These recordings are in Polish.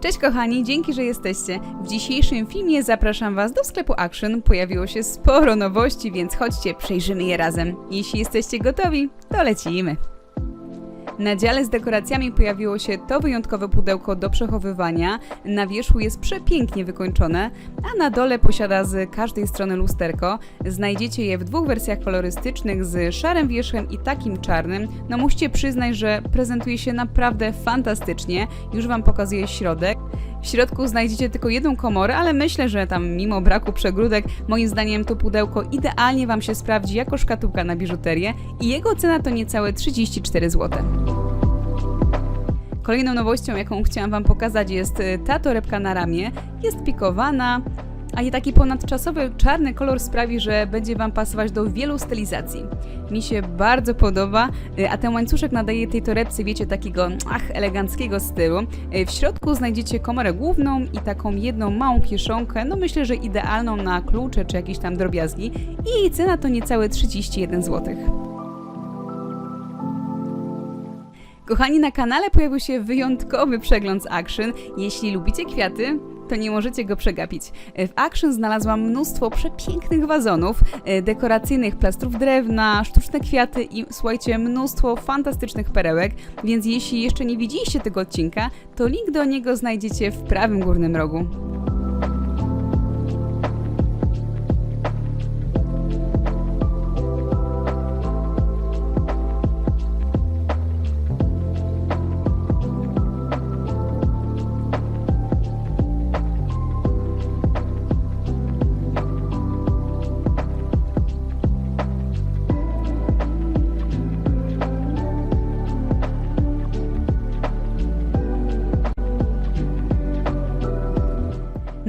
Cześć kochani, dzięki, że jesteście. W dzisiejszym filmie zapraszam Was do sklepu Action. Pojawiło się sporo nowości, więc chodźcie, przejrzymy je razem. Jeśli jesteście gotowi, to lecimy. Na dziale z dekoracjami pojawiło się to wyjątkowe pudełko do przechowywania. Na wierzchu jest przepięknie wykończone, a na dole posiada z każdej strony lusterko. Znajdziecie je w dwóch wersjach kolorystycznych z szarym wierzchem i takim czarnym. No musicie przyznać, że prezentuje się naprawdę fantastycznie. Już Wam pokazuję środek. W środku znajdziecie tylko jedną komorę, ale myślę, że tam mimo braku przegródek, moim zdaniem to pudełko idealnie Wam się sprawdzi jako szkatułka na biżuterię i jego cena to niecałe 34 zł. Kolejną nowością, jaką chciałam Wam pokazać, jest y, ta torebka na ramię. Jest pikowana, a taki ponadczasowy czarny kolor sprawi, że będzie Wam pasować do wielu stylizacji. Mi się bardzo podoba, y, a ten łańcuszek nadaje tej torebce, wiecie, takiego ach, eleganckiego stylu. Y, W środku znajdziecie komorę główną i taką jedną małą kieszonkę, no myślę, że idealną na klucze czy jakieś tam drobiazgi. I jej cena to niecałe 31 zł. Kochani, na kanale pojawił się wyjątkowy przegląd Action. Jeśli lubicie kwiaty, to nie możecie go przegapić. W Action znalazłam mnóstwo przepięknych wazonów, e, dekoracyjnych plastrów drewna, sztuczne kwiaty i słuchajcie, mnóstwo fantastycznych perełek, więc jeśli jeszcze nie widzieliście tego odcinka, to link do niego znajdziecie w prawym górnym rogu.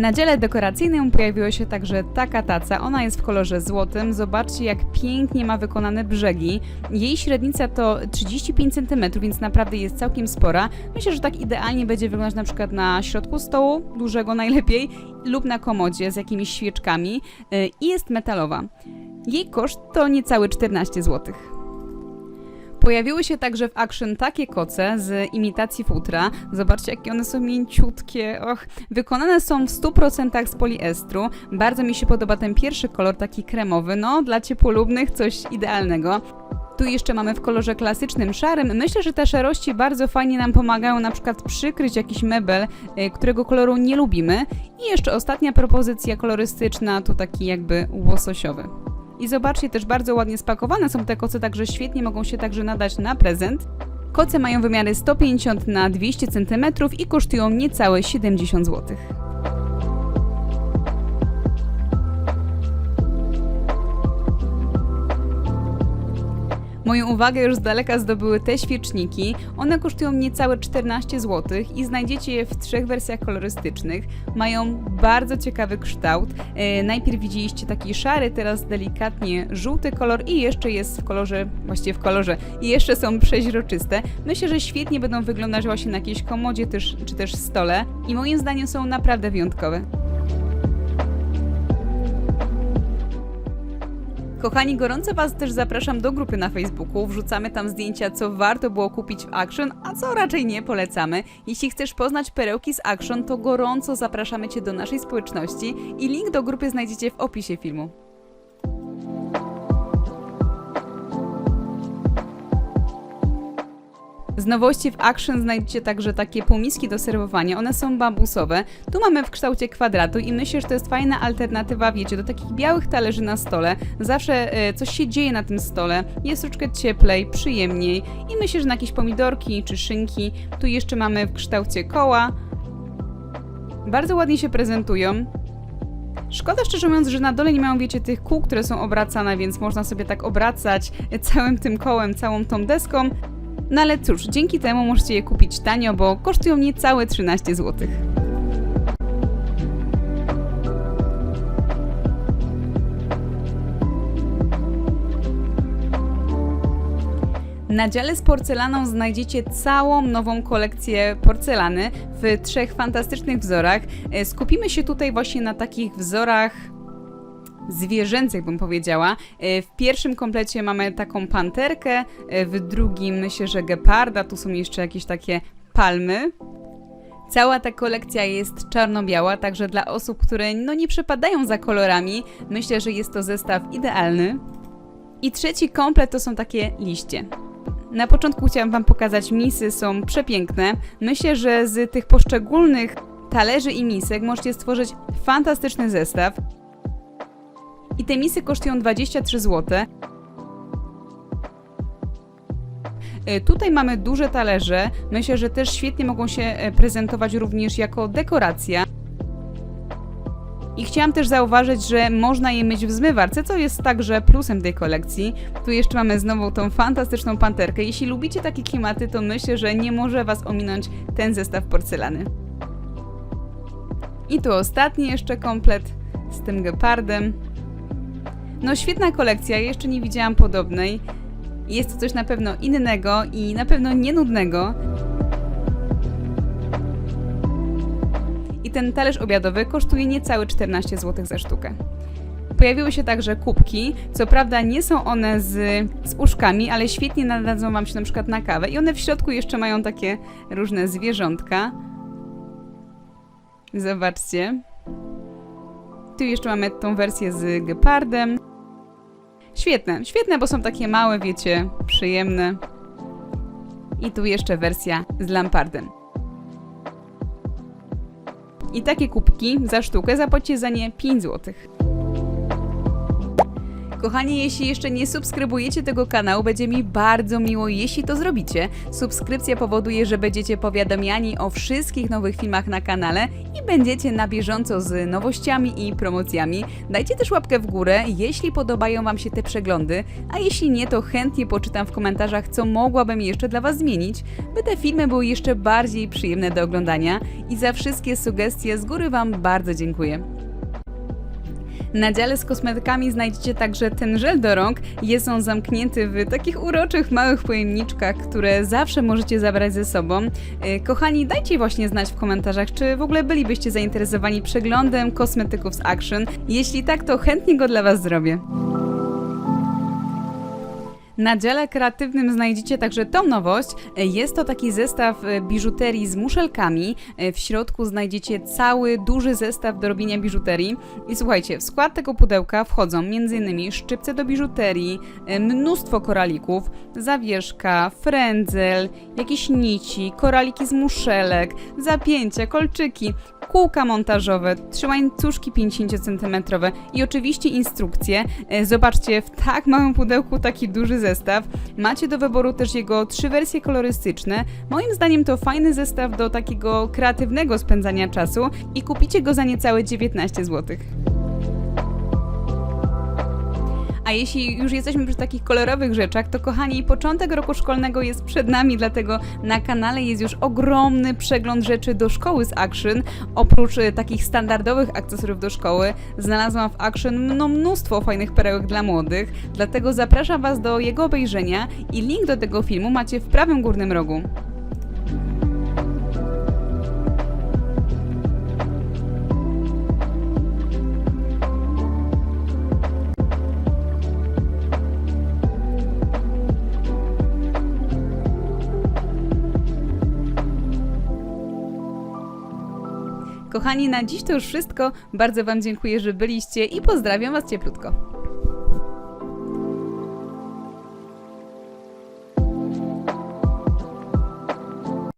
Na dziele dekoracyjnym pojawiła się także taka taca. Ona jest w kolorze złotym. Zobaczcie, jak pięknie ma wykonane brzegi. Jej średnica to 35 cm, więc naprawdę jest całkiem spora. Myślę, że tak idealnie będzie wyglądać na przykład na środku stołu, dużego najlepiej, lub na komodzie z jakimiś świeczkami. Yy, I jest metalowa. Jej koszt to niecałe 14 zł. Pojawiły się także w Action takie koce z imitacji futra. Zobaczcie, jakie one są mięciutkie. Och, wykonane są w 100% z poliestru. Bardzo mi się podoba ten pierwszy kolor, taki kremowy. No, dla ciepłolubnych coś idealnego. Tu jeszcze mamy w kolorze klasycznym szarym. Myślę, że te szarości bardzo fajnie nam pomagają na przykład przykryć jakiś mebel, y, którego koloru nie lubimy. I jeszcze ostatnia propozycja kolorystyczna, tu taki jakby łososiowy. I zobaczcie, też bardzo ładnie spakowane są te koce, także świetnie mogą się także nadać na prezent. Koce mają wymiary 150 na 200 cm i kosztują niecałe 70 zł. Moją uwagę już z daleka zdobyły te świeczniki. One kosztują niecałe 14 zł i znajdziecie je w trzech wersjach kolorystycznych. Mają bardzo ciekawy kształt. E, najpierw widzieliście taki szary, teraz delikatnie żółty kolor i jeszcze jest w kolorze, właściwie w kolorze, i jeszcze są przeźroczyste. Myślę, że świetnie będą wyglądać właśnie na jakiejś komodzie też, czy też stole i moim zdaniem są naprawdę wyjątkowe. Kochani, gorąco Was też zapraszam do grupy na Facebooku. Wrzucamy tam zdjęcia, co warto było kupić w Action, a co raczej nie polecamy. Jeśli chcesz poznać perełki z Action, to gorąco zapraszamy Cię do naszej społeczności i link do grupy znajdziecie w opisie filmu. Z nowości w Action znajdziecie także takie półmiski do serwowania. One są bambusowe. Tu mamy w kształcie kwadratu i myślę, że to jest fajna alternatywa, wiecie, do takich białych talerzy na stole. Zawsze e, coś się dzieje na tym stole. Jest troszeczkę cieplej, przyjemniej i myślę, że na jakieś pomidorki czy szynki. Tu jeszcze mamy w kształcie koła. Bardzo ładnie się prezentują. Szkoda szczerze mówiąc, że na dole nie mają, wiecie, tych kół, które są obracane, więc można sobie tak obracać całym tym kołem, całą tą deską. No ale cóż, dzięki temu możecie je kupić tanio, bo kosztują niecałe 13 zł. Na dziale z porcelaną znajdziecie całą nową kolekcję porcelany w trzech fantastycznych wzorach. E, Skupimy się tutaj właśnie na takich wzorach zwierzęcych, bym powiedziała. E, W pierwszym komplecie mamy taką panterkę, e, w drugim myślę, że geparda, tu są jeszcze jakieś takie palmy. Cała ta kolekcja jest czarno-biała, także dla osób, które no nie przepadają za kolorami, myślę, że jest to zestaw idealny. I trzeci komplet to są takie liście. Na początku chciałam Wam pokazać misy, są przepiękne. Myślę, że z tych poszczególnych talerzy i misek możecie stworzyć fantastyczny zestaw. I te misy kosztują 23 zł. E, Tutaj mamy duże talerze. Myślę, że też świetnie mogą się e, prezentować również jako dekoracja. I chciałam też zauważyć, że można je myć w zmywarce, co jest także plusem tej kolekcji. Tu jeszcze mamy znowu tą fantastyczną panterkę. Jeśli lubicie takie klimaty, to myślę, że nie może Was ominąć ten zestaw porcelany. I tu ostatni jeszcze komplet z tym gepardem. No świetna kolekcja, jeszcze nie widziałam podobnej. Jest to coś na pewno innego i na pewno nie nudnego. I ten talerz obiadowy kosztuje niecałe 14 zł za sztukę. Pojawiły się także kubki. Co prawda nie są one z, z uszkami, ale świetnie nadadzą Wam się na przykład na kawę. I one w środku jeszcze mają takie różne zwierzątka. Zobaczcie. Tu jeszcze mamy tą wersję z gepardem. Świetne, świetne, bo są takie małe, wiecie, przyjemne. I tu jeszcze wersja z lampardem. I takie kubki za sztukę zapłacicie za nie 5 zł. Kochani, jeśli jeszcze nie subskrybujecie tego kanału, będzie mi bardzo miło, jeśli to zrobicie. Subskrypcja powoduje, że będziecie powiadamiani o wszystkich nowych filmach na kanale i będziecie na bieżąco z nowościami i promocjami. Dajcie też łapkę w górę, jeśli podobają Wam się te przeglądy, a jeśli nie, to chętnie poczytam w komentarzach, co mogłabym jeszcze dla Was zmienić, by te filmy były jeszcze bardziej przyjemne do oglądania i za wszystkie sugestie z góry Wam bardzo dziękuję. Na dziale z kosmetykami znajdziecie także ten żel do rąk. Jest on zamknięty w takich uroczych, małych pojemniczkach, które zawsze możecie zabrać ze sobą. Yy, Kochani, dajcie właśnie znać w komentarzach, czy w ogóle bylibyście zainteresowani przeglądem kosmetyków z Action. Jeśli tak, to chętnie go dla Was zrobię. Na dziale kreatywnym znajdziecie także tą nowość. Jest to taki zestaw e, biżuterii z muszelkami. E, W środku znajdziecie cały duży zestaw do robienia biżuterii. I słuchajcie, w skład tego pudełka wchodzą m.in. szczypce do biżuterii, e, mnóstwo koralików, zawieszka, frędzel, jakieś nici, koraliki z muszelek, zapięcia, kolczyki, kółka montażowe, trzy łańcuszki 50 cm i oczywiście instrukcje. E, Zobaczcie, w tak małym pudełku taki duży zestaw. Macie do wyboru też jego trzy wersje kolorystyczne. Moim zdaniem to fajny zestaw do takiego kreatywnego spędzania czasu i kupicie go za niecałe 19 zł. A jeśli już jesteśmy przy takich kolorowych rzeczach, to kochani, początek roku szkolnego jest przed nami, dlatego na kanale jest już ogromny przegląd rzeczy do szkoły z Action. Oprócz e, takich standardowych akcesoriów do szkoły, znalazłam w Action no, mnóstwo fajnych perełek dla młodych, dlatego zapraszam Was do jego obejrzenia i link do tego filmu macie w prawym górnym rogu. Kochani, na dziś to już wszystko. Bardzo Wam dziękuję, że byliście i pozdrawiam Was cieplutko.